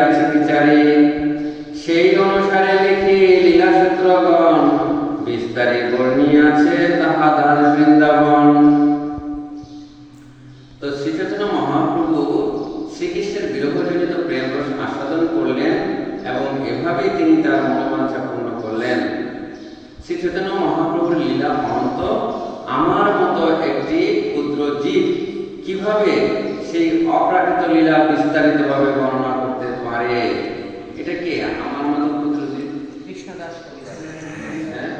আছে বিচারে সেই অনুসারে লিখি লীলাসূত্রগণ বিস্তারিত বর্ণিয়াছে তাহা দাস বৃন্দাবন তো শ্রীচৈতন্য মহাপ্রভু শ্রীকৃষ্ণের বিরহজনিত প্রেম রস আস্বাদন করলেন এবং এভাবেই তিনি তার মনোবাঞ্ছা পূর্ণ করলেন শ্রীচৈতন্য মহাপ্রভুর লীলা অনন্ত আমার মতো একটি ক্ষুদ্র জীব কীভাবে সেই অপ্রাকৃত লীলা বিস্তারিতভাবে বর্ণনা করতে পারে এটা কি আমার মতো ক্ষুদ্র জীব কৃষ্ণদাস কবিরাজ হ্যাঁ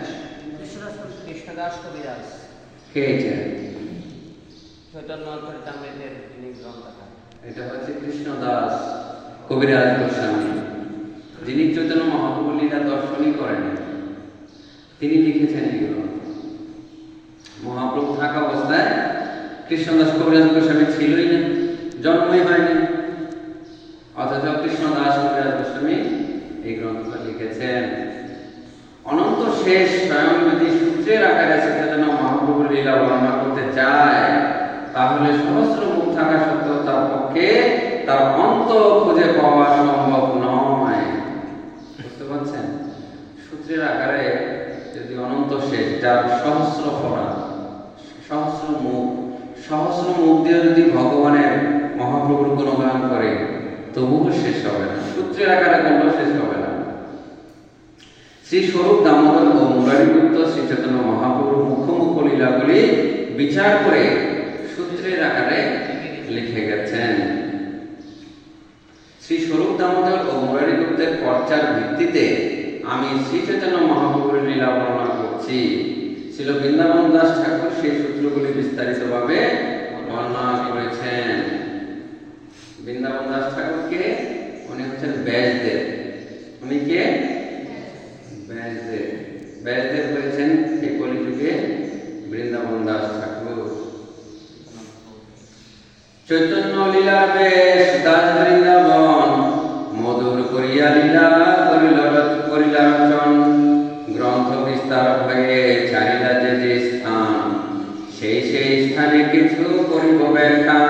কৃষ্ণদাস কৃষ্ণদাস কবিরাজ কে এটা চৈতন্য চরিতামৃতের যিনি গ্রন্থকার এটা হচ্ছে কবিরাজ গোস্বামী। যিনি চৈতন্য মহাপ্রভু লীলা দর্শনই করেন তিনি লিখেছেন এগুলো। মহাপ্রভু থাকা অবস্থায় কৃষ্ণদাস কবিরাজ গোস্বামী ছিলই না, জন্মই হয়নি। অথচ কৃষ্ণদাস কবিরাজ গোস্বামী এই গ্রন্থটা লিখেছেন। অনন্ত শেষ স্বয়ং যদি সূত্রের আকারে চৈতন্য মহাপ্রভুর লীলা বর্ণনা করতে চায়। তাহলে সহস্র মুখ থাকা সত্ত্বেও তার পক্ষে তার অন্ত খুঁজে পাওয়া সম্ভব নয়। বুঝতে পারছেন? সূত্রের আকারে যদি অনন্ত শেষ, যার সহস্র ফলা, সহস্র মুখ সহস্র মুখ দিয়ে যদি ভগবানের মহাপ্রভুর গুণগান করে, তবুও শেষ হবে না। সূত্রের আকারে করলেও শেষ হবে না। শ্রী স্বরূপ দামোদর ও মুরারিগুপ্ত শ্রী মহাপ্রভুর মুখ্য লীলাগুলি বিচার করে সূত্রের আকারে লিখে গেছেন। শ্রী স্বরূপ দামোদর ও মুরারিগুপ্তের পর্চার ভিত্তিতে আমি শ্রী চৈতন্য মহাপ্রভুর লীলা বর্ণনা করছি। ছিল বৃন্দাবন দাস ঠাকুর সেই সূত্রগুলি বিস্তারিতভাবে বর্ণনা করেছেন। বৃন্দাবন দাস ঠাকুরকে উনি হচ্ছেন ব্যাসদেব। উনি কে? ব্যাসদেব। ব্যাসদেব হয়েছেন এই কলিযুগে বৃন্দাবন দাস ঠাকুর। চৈতন্য লীলা বেশ দাস বৃন্দাবন মধুর করিয়া লীলা করিল করিলা রচন গ্রন্থ বিস্তার হয়ে চাহিদা যে যে স্থান, সেই সেই স্থানে কিছু করিব ব্যাখ্যান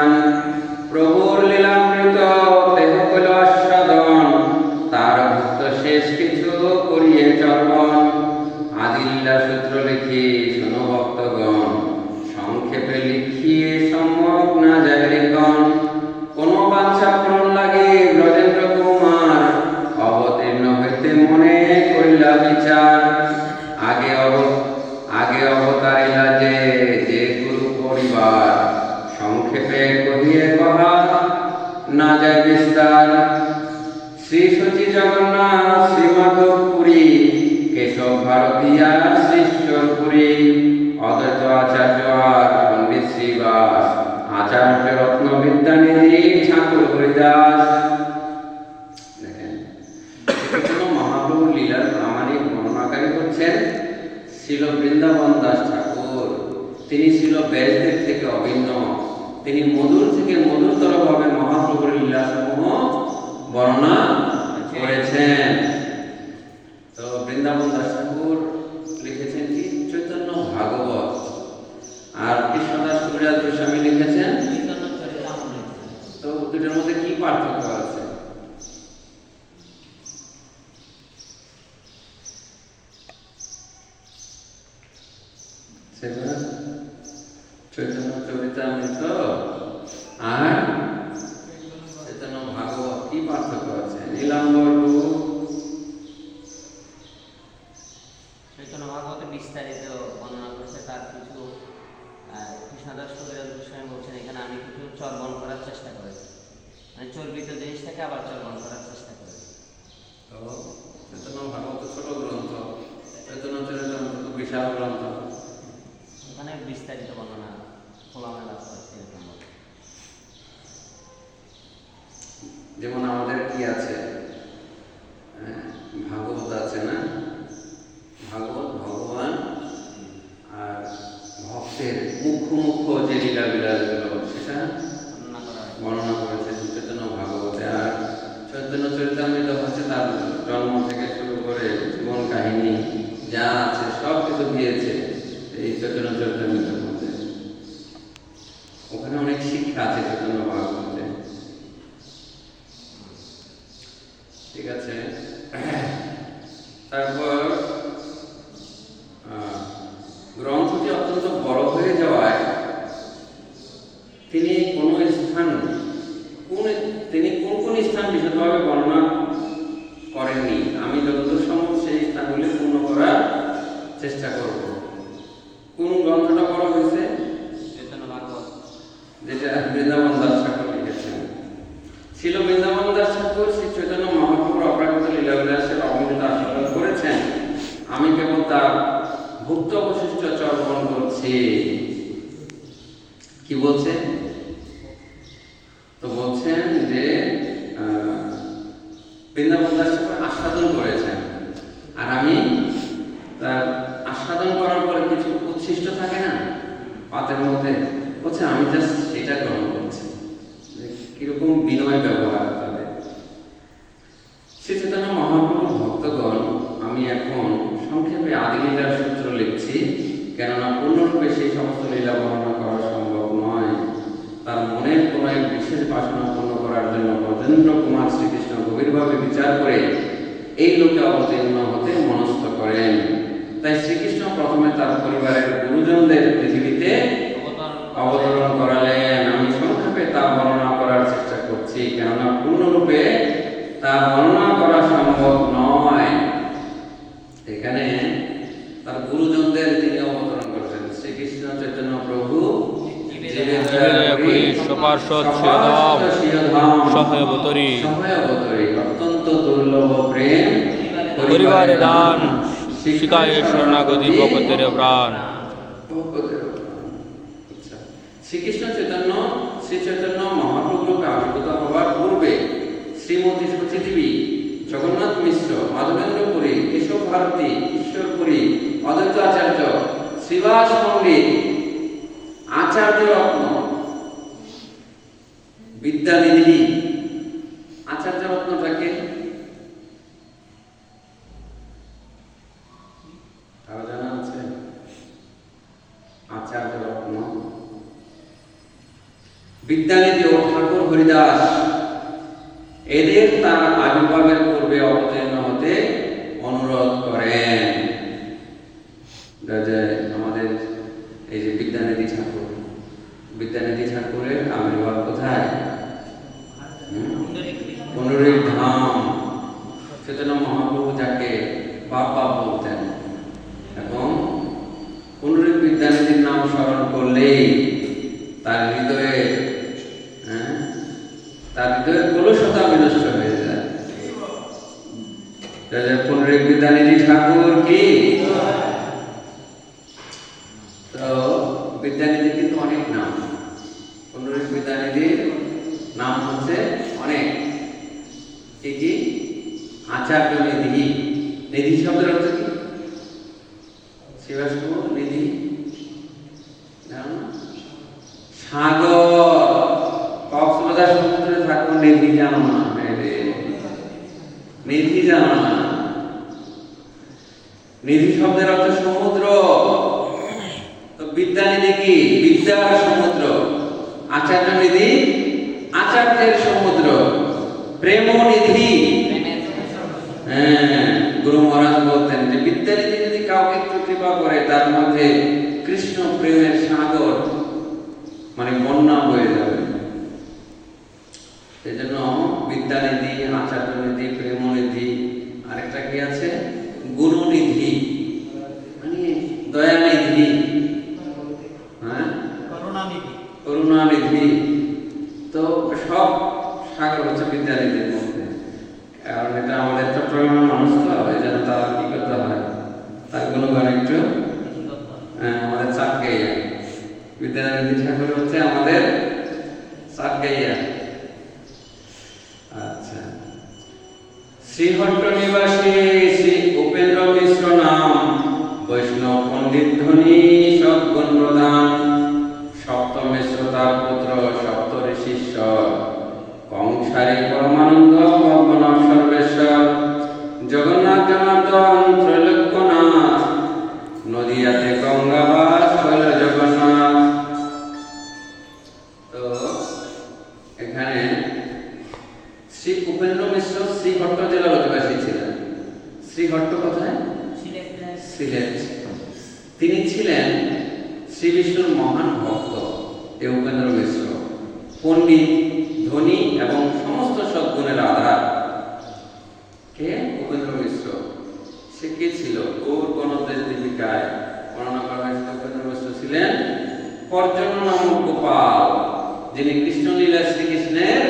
আচার্য রত্ন বিদ্যানিধি ঠাকুর হরিদাস দেখেন চৈতন্য মহাপ্রভুর লীলার প্রামাণিক বর্ণনাকারী হচ্ছেন ছিল বৃন্দাবন দাস ঠাকুর তিনি ছিল ব্যাসদেব থেকে অভিন্ন তিনি মধুর থেকে মধুরতর ভাবে মহাপ্রভুর লীলাসমূহ বর্ণনা করেছেন। చైతన్య చైతన్యతో ఆ চেষ্টা করব। কোন গ্রন্থটা বড় হয়েছে? যেটা বৃন্দাবন দাস ঠাকুর লিখেছেন। ছিল বৃন্দাবন দাস ঠাকুর শ্রী চৈতন্য মহাপ্রভুর অপ্রাকৃত লীলাবিলাসের অমৃত আস্বাদন করেছেন। আমি কেবল তার ভুক্ত অবশিষ্ট চর্বণ করছি। কি বলছে? পূর্ণরূপে সেই সমস্ত লীলা বর্ণনা করা সম্ভব নয়। তার মনের কোন এক বিশেষ বাসনা পূর্ণ করার জন্য ব্রজেন্দ্র কুমার শ্রীকৃষ্ণ গভীরভাবে বিচার করে এই লোকে অবতীর্ণ হতে মনস্থ করেন। তাই শ্রীকৃষ্ণ প্রথমে তার পরিবারের গুরুজনদের পৃথিবীতে অবতরণ করালেন। আমি সংক্ষেপে তা বর্ণনা করার চেষ্টা করছি, কেননা পূর্ণরূপে তা বর্ণনা করা সম্ভব নয় এখানে তার গুরুজনদের তিনি অবতরণ করেছেন শ্রীকৃষ্ণ চৈতন্য প্রভু সপার্শ্বদ শিরোধাম, সহায়বতরী। অত্যন্ত দুর্লভ প্রেম পরিবারে দান শিকায় শরণাগতি ভকতের প্রাণ আচ্ছা। শ্রীকৃষ্ণ চৈতন্য শ্রী চৈতন্য মহাপ্রভুরূপে আবির্ভূত হওয়ার পূর্বে শ্রীমতী সচিদেবী জগন্নাথ মিশ্র মাধবেন্দ্র পুরী কেশব ভারতী ঈশ্বরপুরী অদ্বৈত আচার্য শ্রীবাস পণ্ডিত আচার্য রত্ন। বিদ্যানিধি 感觉不太 সমুদ্রে নিধি। নিধি নিধি শব্দের অর্থ সমুদ্র। বিদ্যা নিধি সমুদ্র। আচার্য নিধি, আচার্যের সমুদ্র। প্রেম নিধি। হ্যাঁ গুরু মহারাজ বলতেন যে বিদ্যানিধি যদি কাউকে একটু কৃপা করে, তার মধ্যে কৃষ্ণ প্রেমের সাগর মানে বন্যা হয়ে যাবে সেই জন্য বিদ্যানিধি আচার্য নিধি প্রেমনিধি আরেকটা কি আছে? গুরুনিধি। মানে দয়ানিধি। হ্যাঁ? করুণানিধি। তো সব সাগর হচ্ছে বিদ্যানিধির মধ্যে। কারণ এটা আমাদের চট্টগ্রামের মানুষ তো এই জন্য তার কি করতে হয়? তার গুণগান একটু হ্যাঁ, আমাদের চাপ গাইয়া বিদ্যানিধি ঠাকুর হচ্ছে আমাদের চাপ গাইয়া শ্রীহট্ট নিবাসী শ্রীঘট্ট কোথায় সিলেট তিনি ছিলেন শ্রী বিষ্ণুর মহান ভক্ত এ উপেন্দ্র মিশ্র পণ্ডিত ধনী এবং সমস্ত সদ্গুণের আধার কে? উপেন্দ্র মিশ্র। সে কে ছিল? গৌর গণদের দীপিকায় বর্ণনা করা হয়েছিল উপেন্দ্র মিশ্র ছিলেন পর্যন নামক গোপাল যিনি কৃষ্ণলীলা শ্রীকৃষ্ণের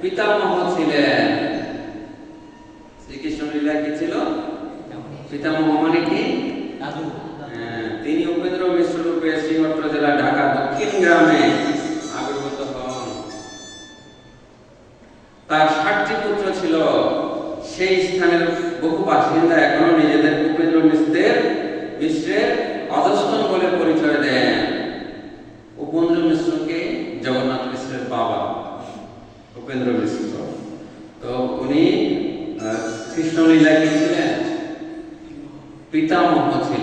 পিতামহ ছিলেন। পিতামহ অমানিকে হ্যাঁ, তিনি উপেন্দ্র মিশ্র রূপে শ্রীভট্ট জেলা ঢাকা দক্ষিণ গ্রামে আবির্ভূত হন। তার ষাটটি পুত্র ছিল। সেই স্থানের বহু বাসিন্দা এখনও নিজেদের উপেন্দ্র মিশ্রের মিশ্রের অধস্তন বলে পরিচয় দেন। উপেন্দ্র মিশ্রকে জগন্নাথ মিশ্রের বাবা উপেন্দ্র মিশ্র। তো উনি কৃষ্ণ লীলা ছিলেন পিতামহ ছিল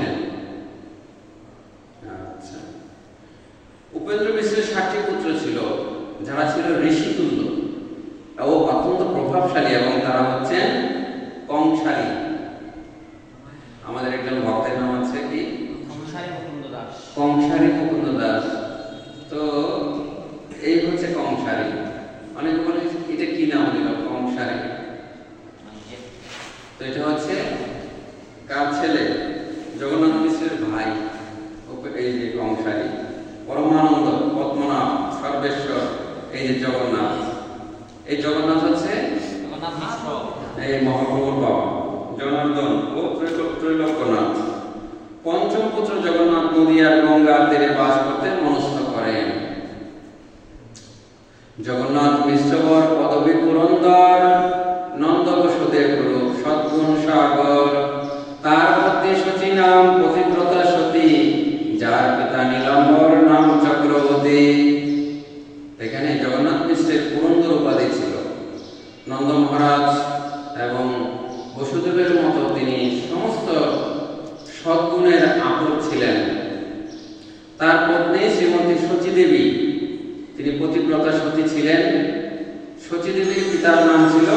জগন্নাথ। এই জগন্নাথ হচ্ছে এই মহাপ্রভুর বাবা জনার্দন ও তার পত্নী শ্রীমতী সচিদেবী তিনি পতিব্রতা সতী ছিলেন। সচিদেবীর পিতার নাম ছিল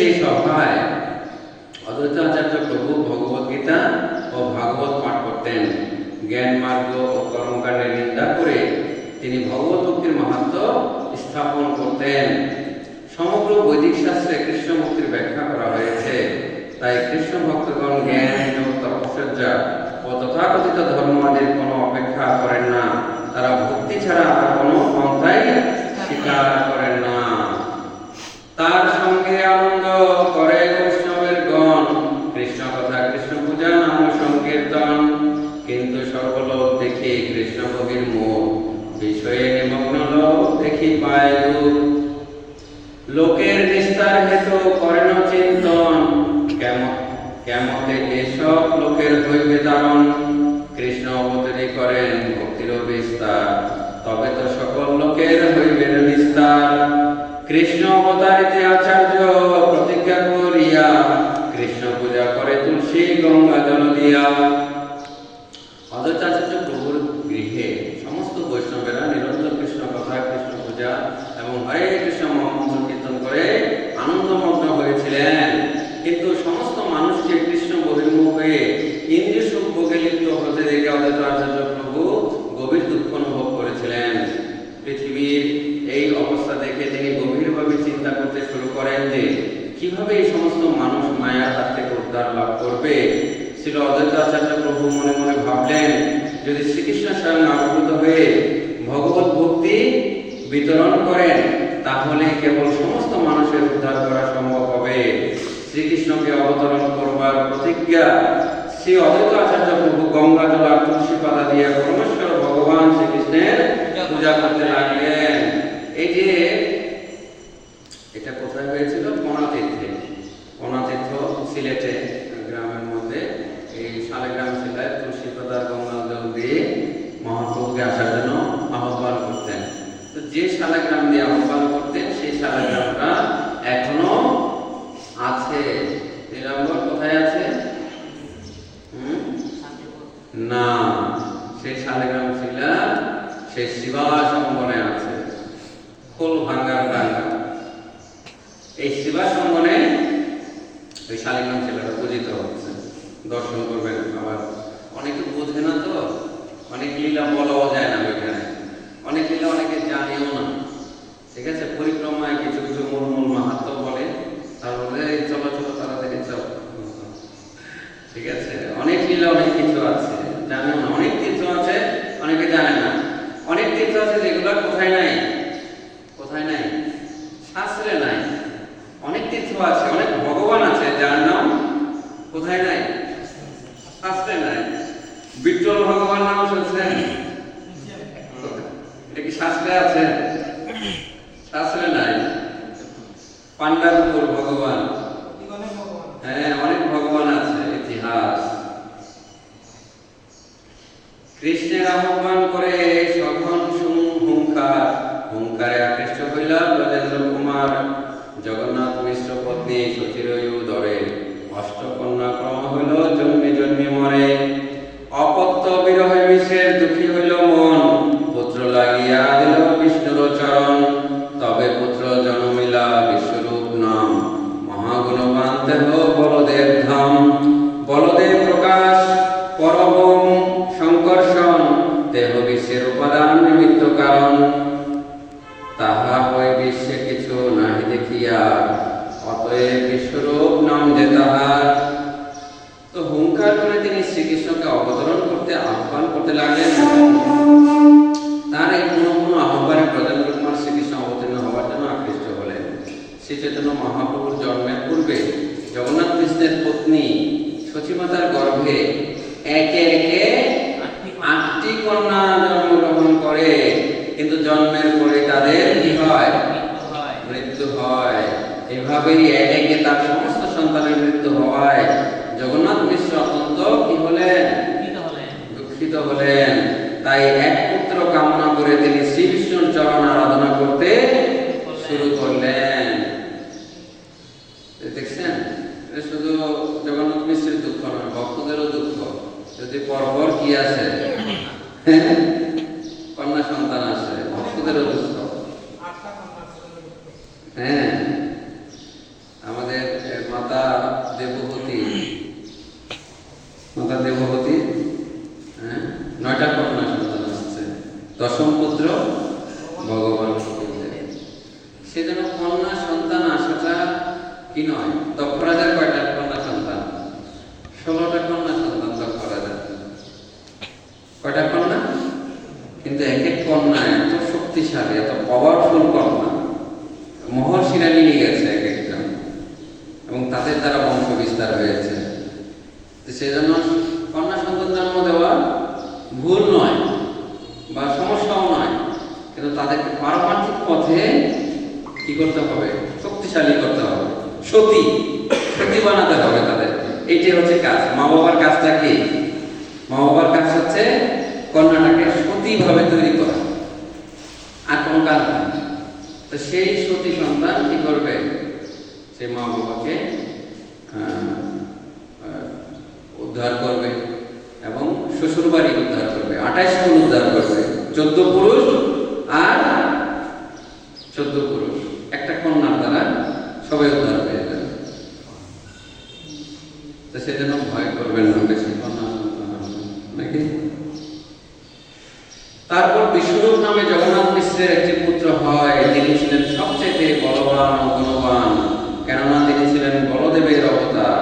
সেই সভায় অদ্বৈতাচার্য প্রভু ভগবত গীতা ও ভাগবত পাঠ করতেন। জ্ঞান মার্গ ও কর্মকাণ্ডের নিন্দা করে তিনি ভগবত মুক্তির মাহাত্ম স্থাপন করতেন। সমগ্র বৈদিক শাস্ত্রে কৃষ্ণ মুক্তির ব্যাখ্যা করা হয়েছে। তাই কৃষ্ণ ভক্তগণ জ্ঞান কিন্তু সর্বলোক দেখি কৃষ্ণভোগীর মুখ, বিষয়ে নিমগ্ন লোক দেখি পায় লোকের নিস্তার হেতু করেন চিন্তন কেমন কেমতে এসব লোকের হইবে দারণ কৃষ্ণ অবতারী করেন ভক্তির বিস্তার, তবে তো সকল লোকের হইবে নিস্তার। কৃষ্ণ অবতারিতে আচার্য প্রতিজ্ঞা করিয়া, কৃষ্ণ পূজা করে তুলসী গঙ্গা জল দিয়া। হরে হয়েছিলেন। কিন্তু সমস্ত মানুষকে কৃষ্ণ বহির্মুখ লিপ্ত দেখে অদ্বৈত আচার্য প্রভু গভীর দুঃখ অনুভব করেছিলেন। পৃথিবীর এই অবস্থা দেখে তিনি গভীরভাবে চিন্তা করতে শুরু করেন যে, কীভাবে এই সমস্ত মানুষ মায়ার হাত থেকে লাভ করবে? শ্রী অদ্বৈত আচার্য প্রভু মনে মনে ভাবলেন, যদি শ্রীকৃষ্ণ স্বয়ং আবির্ভূত হয়ে ভগবত ভক্তি বিতরণ করেন তাহলে কেবল সমস্ত মানুষের উদ্ধার করা সম্ভব হবে। শ্রীকৃষ্ণকে অবতরণ করবার প্রতিজ্ঞা শ্রী অদ্বৈত আচার্য প্রভু গঙ্গা জল আর তুলসী পাতা দিয়ে পরমেশ্বর ভগবান শ্রীকৃষ্ণের পূজা করতে লাগলেন। এই যে, এটা কোথায় হয়েছিল? পনাতীর্থে পনাতীর্থ সিলেটে, গ্রামের মধ্যে, এই শালেগ্রাম শিলায় তুলসী পাতা গঙ্গা জল দিয়ে মহাপ্রভুকে আসার জন্য আহ্বান করতেন। তো যে শালাগ্রাম দিয়ে আহ্বান করতেন সেই শালাগ্রামটা এখনও আছে নীলাম্বর কোথায় আছে হুম শান্তিপুর না সেই শালিগ্রাম শিলা সেই মনে আছে। ফুল ভাঙ্গার ডাঙ্গা এই শিবাসম্বনে ওই শালিগ্রাম শিলাটা পূজিত হচ্ছে। দর্শন করবেন আবার। অনেকে বোঝে না তো। অনেক লীলা বলাও যায় না ওইখানে। অনেক লীলা অনেকে জানেও না। ঠিক আছে? পরিক্রমায় কিছু কিছু মূল মূল মাহাত্ম বলে তারপরে চলো চলো তারা দেখে চল ঠিক আছে? অনেক লীলা, অনেক কিছু আছে। জানেন না। অনেক কিছু আছে, অনেকে জানে না। অনেক তীর্থ আছে যেগুলো কোথায় নাই এভাবেই এক তার সমস্ত সন্তানের মৃত্যু হওয়ায় জগন্নাথ মিশ্র অত্যন্ত কি হলেন? দুঃখিত হলেন। তাই এক পুত্র কামনা করে তিনি শ্রী বিষ্ণুর চরণ আরাধনা করতে শুরু করলেন। দেখছেন? শুধু জগন্নাথ মিশ্রের দুঃখ নয় ভক্তদেরও দুঃখ। যদি পরপর কি আছে কন্যা সন্তান আছে ভক্তদেরও দুঃখ হ্যাঁ আমাদের এ, মাতা দেবভূতি মাতা দেবভূতি হ্যাঁ নয়টা কন্যা সন্তান আসছে দশম পুত্র ভগবান কপিলদেব সেজন্য কন্যা সন্তান আসাটা কি দক্ষ কয়টা কন্যা সন্তান? ষোলোটা কন্যা সন্তান দক্ষ রাজার কয়টা কন্যা? কিন্তু এক এক কন্যা এত শক্তিশালী, এত পাওয়ারফুল কন্যা। মহর্ষিরা নিয়ে গেছে এক একজন এবং তাদের দ্বারা বংশ বিস্তার হয়েছে সেজন্য কন্যা সন্তান জন্ম দেওয়া ভুল নয়, বা সমস্যাও নয়। কিন্তু তাদেরকে পারমার্থিক পথে কি করতে হবে? শক্তিশালী করতে হবে। সতী। বানাতে হবে তাদের। এইটাই হচ্ছে কাজ। মা বাবার কাজটা কি? মা বাবার কাজ হচ্ছে কন্যাটাকে সতীভাবে তৈরি করা। আর কোনো কাজ তো সেই সতী সন্তান কি করবে? সে মা বাবাকে উদ্ধার করবে এবং শ্বশুর বাড়ি উদ্ধার করবে আঠাইশ গুণ উদ্ধার করবে, চোদ্দ পুরুষ আর চোদ্দ পুরুষ একটা কন্যার দ্বারা সবাই উদ্ধার হয়ে যাবে তো সেজন্য ভয় করবেন না বেশি কন্যা সন্তান আছে, নাকি তারপর বিশ্বরূপ নামে জগন্নাথ মিশ্রের একটি পুত্র হয় তিনি ছিলেন সবচেয়ে বলবান ও গুণবান কেননা তিনি ছিলেন বলদেবের অবতার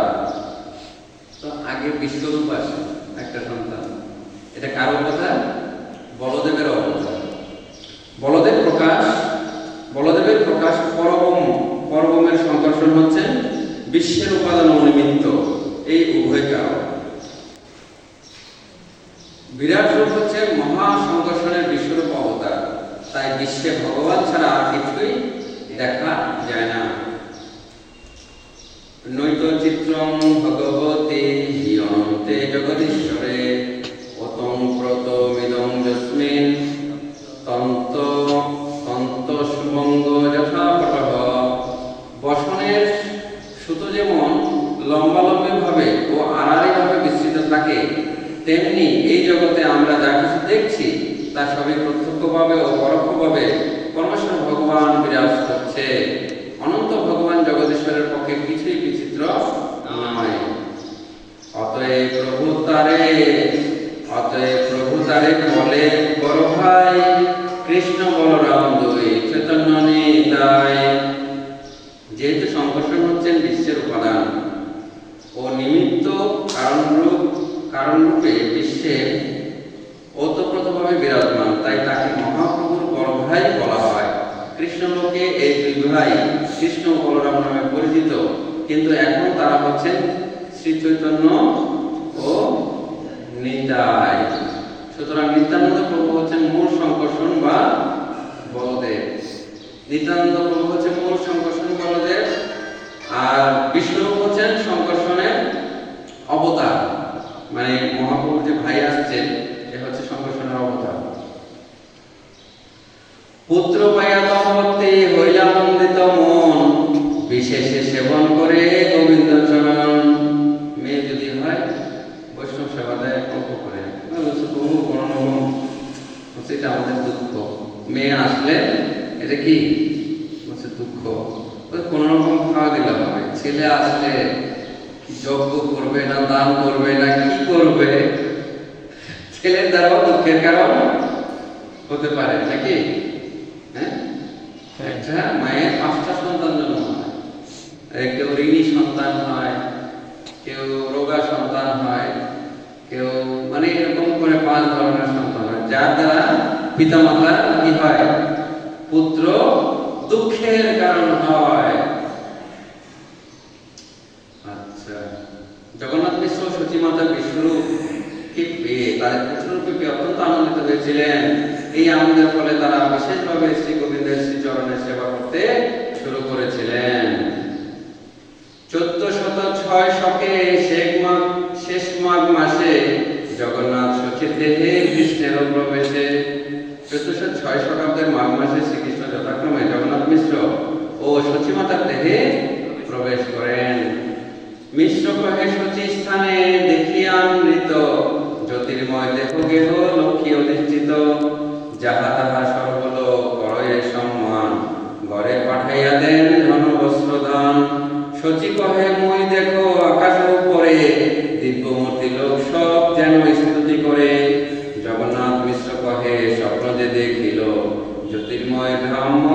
আগে বিশ্বরূপ আসে একটা সন্তান এটা কারও কথা বলদেবের অবতার বলদেব প্রকাশ বলদেবের প্রকাশ পরবম পরবমের সংকর্ষণ হচ্ছে বিশ্বের উপাদান অনিমিত্ত এই উভয় কারণ বিরাট রূপ হচ্ছে মহা সংকর্ষণের বিশ্বরূপ অবতার। তাই বিশ্বে ভগবান ছাড়া আর কিছুই দেখা যায় না। নৈত চিত্রং ভগবতে জগদীশ্বরে অতং প্রতমিদং যস্মিন, তন্ত তন্ত সুমঙ্গ যথাপটহ বসনের সুতো যেমন লম্বালম্বি ভাবে ও আড়াআড়ি ভাবে বিস্তৃত থাকে, তেমনি জগতে আমরা যা কিছু দেখছি, তা সবই প্রত্যক্ষভাবে ও পরোক্ষভাবে পরমেশ্বর ভগবান বিরাজ করছে। অনন্ত ভগবান জগদীশ্বরের পক্ষে কিছুই বিচিত্র নয়। অতএব প্রভু তারে, অতএব প্রভু তারে বলে, বড় ভাই, কৃষ্ণ বলরাম দুই চৈতন্য নিতাই যেহেতু সংকর্ষণ হচ্ছেন বিশ্বের উপাদান, ও নিমিত্ত কারণরূপ, কারণরূপে বিশ্বে ওতপ্রোতভাবে বিরাজমান, তাই তাকে মহাপ্রভুর বড় বলা হয়। কৃষ্ণলোকে এই দুই ভাই কৃষ্ণ বলরাম নামে পরিচিত, কিন্তু এখন তারা হচ্ছেন শ্রী চৈতন্য ও নিতাই। সুতরাং নিত্যানন্দ প্রভু হচ্ছেন মূল সংকর্ষণ বা বলদেব। নিত্যানন্দ প্রভু হচ্ছেন মূল সংকর্ষণ বলদেব, আর বিষ্ণু হচ্ছেন সংকর্ষণের অবতার। মহাপ্রভুর যে ভাই আসছেন এ হচ্ছে সংকর্ষণের অবতার। পুত্র পাইয়া দম্পতি মন, বিশেষে সেবন করে গোবিন্দ চরণ। মেয়ে যদি হয়, বৈষ্ণব সেবা দেয় অল্প করে। সেটা আমাদের দুঃখ। মেয়ে আসলে, এটা কি? বলছে, দুঃখ। কোনো রকম খাওয়া দিলে হবে। ছেলে আসলে যজ্ঞ করবে না দান করবে না, কি করবে? ছেলের দ্বারাও দুঃখের কারণ হতে পারে, নাকি? হ্যাঁ? একটা মায়ের পাঁচটা সন্তান জন্ম হয়। কেউ ঋণী সন্তান হয়, কেউ রোগা সন্তান হয়, কেউ মানে এরকম করে পাঁচ ধরনের সন্তান হয়, যার দ্বারা পিতা মাতা কি হয়? পুত্র দুঃখের কারণ হয়। মিশ্র সচিমাতা পেয়ে তাদের পুত্ররূপে পেয়ে অত্যন্ত আনন্দিত হয়েছিলেন। এই আনন্দের ফলে তারা বিশেষভাবে শ্রী গোবিন্দের শ্রী চরণের সেবা করতে শুরু করেছিলেন। চোদ্দ শত ছয় শকে শেখ মাঘ, শেষ মাঘ মাসে জগন্নাথ সচির দেহে কৃষ্ণের প্রবেশে। চোদ্দশো ছয় শতাব্দের মাঘ মাসে শ্রীকৃষ্ণ যথাক্রমে জগন্নাথ মিশ্র ও সচিমাতার দেহে প্রবেশ করেন। মিশ্র কহে স্থানে দেখিয়ান মৃত জ্যোতির্ময় দেহ গেহ লক্ষ্মী অধিষ্ঠিত, যাহা তাহা সর্বল করয়ে সম্মান। ঘরে পাঠাইয়া দেন ধন বস্ত্র দান। সচি কহে, মই দেখো আকাশ উপরে, দিব্যমূর্তি লোক সব যেন স্তুতি করে। জগন্নাথ মিশ্র কহে, স্বপ্ন যে দেখিল, জ্যোতির্ময় ব্রাহ্ম